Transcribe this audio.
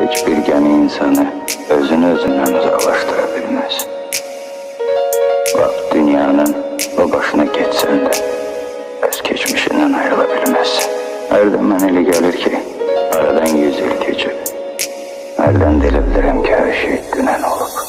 Hiçbir gemi insanı özünü özünden uzaklaştırabilmez. Bak dünyanın o başına geçsen de öz geçmişinden ayrılabilmezsin. Her zaman eli gelir ki aradan yüz yıl geçip elden dilebilirim ki her şey günen olup